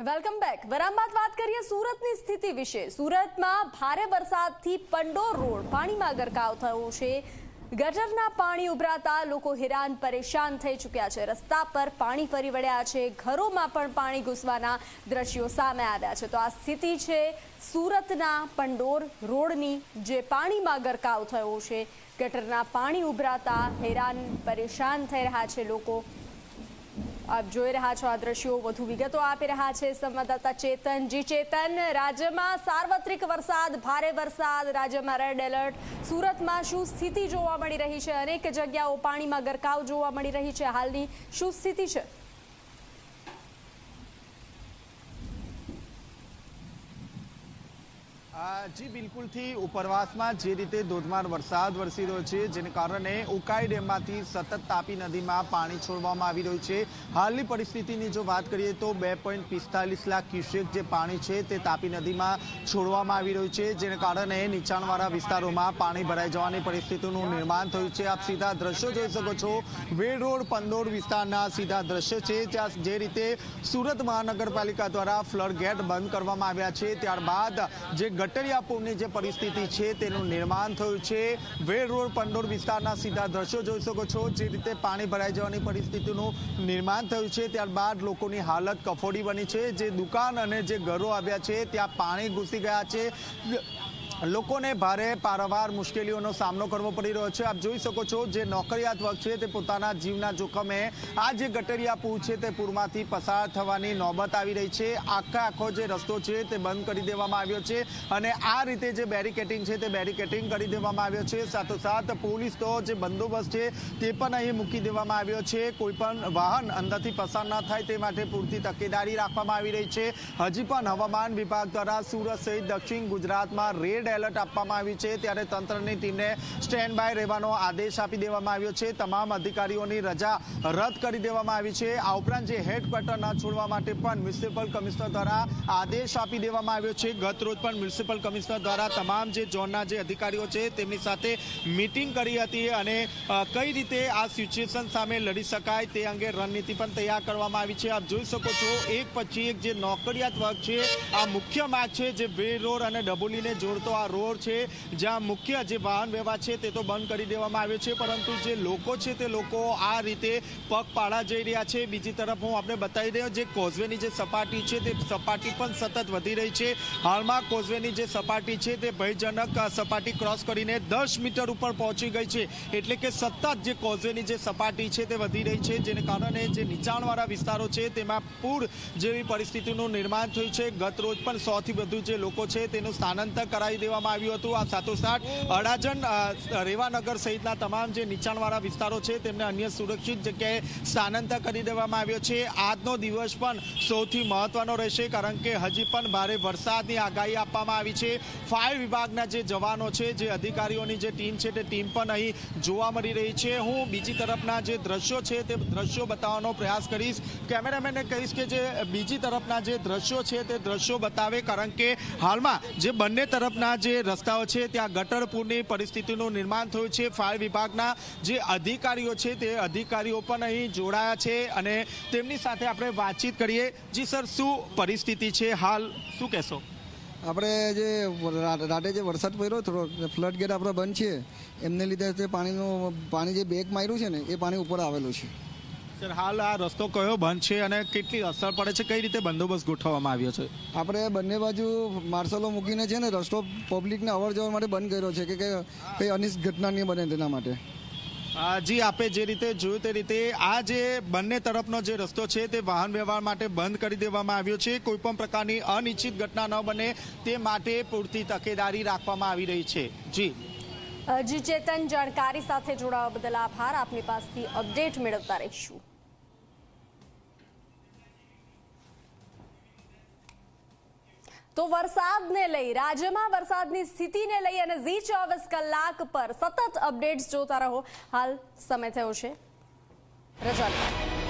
Welcome back વરામબાદ વાત કરીએ સુરતની સ્થિતિ વિશે. સુરતમાં ભારે વરસાદથી પંડોર રોડ પાણીમાં ગરકાવ થયો છે. ગટરના પાણી ઉભરાતા લોકો હેરાન પરેશાન થઈ ચૂક્યા છે. રસ્તા પર પાણી ફરી વળ્યા છે. ઘરોમાં પણ પાણી ઘૂસવાના દ્રશ્યો સામે આવ્યા છે. તો આ સ્થિતિ છે સુરતના પંડોર રોડની, જે પાણીમાં ગરકાવ થયો છે. ગટરના પાણી ઉભરાતા હેરાન પરેશાન થઈ રહ્યા છે લોકો. આપ જોઈ રહ્યા છો આ દ્રશ્યો વધુ વિગતો આપી રહ્યા છે સંવાદદાતા ચેતન. જી ચેતન, રાજ્યમાં સાર્વત્રિક વરસાદ, ભારે વરસાદ, રાજ્યમાં રેડ એલર્ટ સુરતમાં શું સ્થિતિ જોવા મળી રહી છે? અનેક જગ્યાઓ પાણીમાં ગરકાવ જોવા મળી રહી છે. હાલની શું સ્થિતિ છે? જી બિલકુલથી ઉપરવાસમાં જે રીતે ધોધમાર વરસાદ વરસી રહ્યો છે, જેને કારણે ઉકાઈ ડેમમાંથી સતત તાપી નદીમાં પાણી છોડવામાં આવી રહ્યું છે. હાલની પરિસ્થિતિની જો વાત કરીએ તો બે પોઈન્ટ પિસ્તાલીસ લાખ ક્યુસેક જે પાણી છે તે તાપી નદીમાં છોડવામાં આવી રહ્યું છે, જેને કારણે નીચાણવાળા વિસ્તારોમાં પાણી ભરાઈ જવાની પરિસ્થિતિનું નિર્માણ થયું છે. આપ સીધા દ્રશ્યો જોઈ શકો છો. વેડ રોડ, પંદોર વિસ્તારના સીધા દ્રશ્યો છે ત્યાં જે રીતે સુરત મહાનગરપાલિકા દ્વારા ફ્લડ ગેટ બંધ કરવામાં આવ્યા છે. ત્યારબાદ જે ગટરિયાપુરની જે પરિસ્થિતિ છે, તેનું નિર્માણ થયું છે. વેડ રોડ પંડોર વિસ્તારના સીધા દ્રશ્યો જોઈ શકો છો. જે રીતે પાણી ભરાઈ જવાની પરિસ્થિતિનું નિર્માણ થયું છે, ત્યારબાદ લોકોની હાલત કફોડી બની છે. જે દુકાન અને જે ઘરો આવ્યા છે, ત્યાં પાણી ઘૂસી ગયા છે. લોકોને ભારે પારાવાર મુશ્કેલીઓનો સામનો કરવો પડી રહ્યો છે. આપ જોઈ શકો છો જે નોકરિયાત વર્ગ છે તે પોતાના જીવના જોખમે આ જે ગટરિયા પૂર છે તે પૂરમાંથી પસાર થવાની નોબત આવી રહી છે. આખા આખો જે રસ્તો છે તે બંધ કરી દેવામાં આવ્યો છે અને આ રીતે જે બેરિકેટિંગ છે તે બેરિકેટિંગ કરી દેવામાં આવ્યો છે. સાથોસાથ પોલીસ તો જે બંદોબસ્ત છે તે પણ અહીં મૂકી દેવામાં આવ્યો છે. કોઈ પણ વાહન અંદરથી પસાર ન થાય તે માટે પૂરતી તકેદારી રાખવામાં આવી રહી છે. હજી પણ હવામાન વિભાગ દ્વારા સુરત સહિત દક્ષિણ ગુજરાતમાં રેડ એલર્ટ આપવામાં આવી છે. ત્યારે તંત્રની ટીમને સ્ટેન્ડ બાય રહેવાનો આદેશ આપી દેવામાં આવ્યો છે. તમામ અધિકારીઓની રજા રદ કરી દેવામાં આવી છે. આ ઉપરાંત જે હેડક્વાર્ટર ન છોડવા માટે પણ મ્યુનિસિપલ કમિશનર દ્વારા આદેશ આપી દેવામાં આવ્યો છે. ગત રોજ પણ મ્યુનિસિપલ કમિશનર દ્વારા તમામ જે ઝોનના જે અધિકારીઓ છે તેમની સાથે મીટિંગ કરી હતી અને કઈ રીતે આ સિચ્યુએશન સામે લડી શકાય તે અંગે રણનીતિ પણ તૈયાર કરવામાં આવી છે. આપ જોઈ શકો છો, એક પછી એક જે નોકરિયાત વર્ગ છે, આ મુખ્ય માર્ગ છે જે વે રોડ અને ડબોલીને જોડતો આ રોડ છે, જ્યાં મુખ્ય જે વાહન વ્યવહાર છે તે તો બંધ કરી દેવામાં આવ્યો છે, પરંતુ જે લોકો છે તે લોકો આ રીતે પગપાળા જઈ રહ્યા છે. બીજી તરફ હું આપણે બતાવી રહ્યો, જે કોઝવેની જે સપાટી છે તે સપાટી પણ સતત વધી રહી છે. હાલમાં કોઝવેની જે સપાટી છે તે ભયજનક સપાટી ક્રોસ કરીને દસ મીટર ઉપર પહોંચી ગઈ છે. એટલે કે સતત જે કોઝવેની જે સપાટી છે તે વધી રહી છે, જેને કારણે જે નીચાણવાળા વિસ્તારો છે તેમાં પૂર જેવી પરિસ્થિતિનું નિર્માણ થયું છે. ગત રોજ પણ સૌથી વધુ જે લોકો છે તેનું સ્થાનાંતર કરાવી દેવામાં આવ્યું હતું. આ સાથોસાથ અડાજણ રેવાનગર સહિતના તમામ જે નીચાણવાળા વિસ્તારો છે, તેમને અન્ય સુરક્ષિત જગ્યાએ સ્થાનાંતર કરી દેવામાં આવ્યો છે. આજનો દિવસ પણ સૌથી મહત્વનો રહેશે, કારણ કે હજી પણ ભારે વરસાદની આગાહી આપવામાં આવી છે. ફાયર વિભાગના જે જવાનો છે, જે અધિકારીઓની જે ટીમ છે, તે ટીમ પણ અહીં જોવા મળી રહી છે. હું બીજી તરફના જે દ્રશ્યો છે, તે દ્રશ્યો બતાવવાનો પ્રયાસ કરીશ. કેમેરામેનને કહીશ કે જે બીજી તરફના જે દ્રશ્યો છે, તે દ્રશ્યો બતાવે, કારણ કે હાલમાં જે બંને તરફના જે રસ્તાઓ છે, ત્યાં ગટર પૂરની પરિસ્થિતિનું નિર્માણ થયું છે. ફાયર વિભાગના જે અધિકારીઓ છે, તે અધિકારીઓ પણ અહીં જોડાયા છે અને તેમની સાથે આપણે વાતચીત કરીએ. જી સર, શું પરિસ્થિતિ છે? હાલ શું કહેશો? આપણે જે રાતે જે વરસાદ પડ્યો, થોડો ફ્લડ ગેટ આપણે બંધ છે. એમને લીધે તે પાણીનું, પાણી જે બેગ માર્યું છે ને, એ પાણી ઉપર આવેલું છે. સર હાલ આ રસ્તો કયો બંધ છે અને કેટલી અસર પડે છે? કઈ રીતે બંદોબસ્ત ગોઠવવામાં આવ્યો છે? આપણે બંને બાજુ માર્શલો મૂકીને છે ને રસ્તો પબ્લિકને અવર જવર માટે બંધ કર્યો છે કે કે કંઈ અનિષ્ટ ઘટના નહીં બને તેના માટે. જી આપે જે રીતે જોયું તે રીતે આ જે બંને તરફનો જે રસ્તો છે તે વાહન વ્યવહાર માટે બંધ કરી દેવામાં આવ્યો છે. કોઈ પણ પ્રકારની અનિશ્ચિત ઘટના ન બને તે માટે પૂરતી તકેદારી રાખવામાં આવી રહી છે. જી. જી ચેતન જાણકારી સાથે જોડાવા બદલ આભાર. આપની પાસેથી અપડેટ મેળવતા રહીશું. તો વરસાદને લઈ, રાજ્યમાં વરસાદની સ્થિતિને લઈ અને ઝી ચોવીસ કલાક પર સતત અપડેટ્સ જોતા રહો હાલ સમય થયો છે રજા.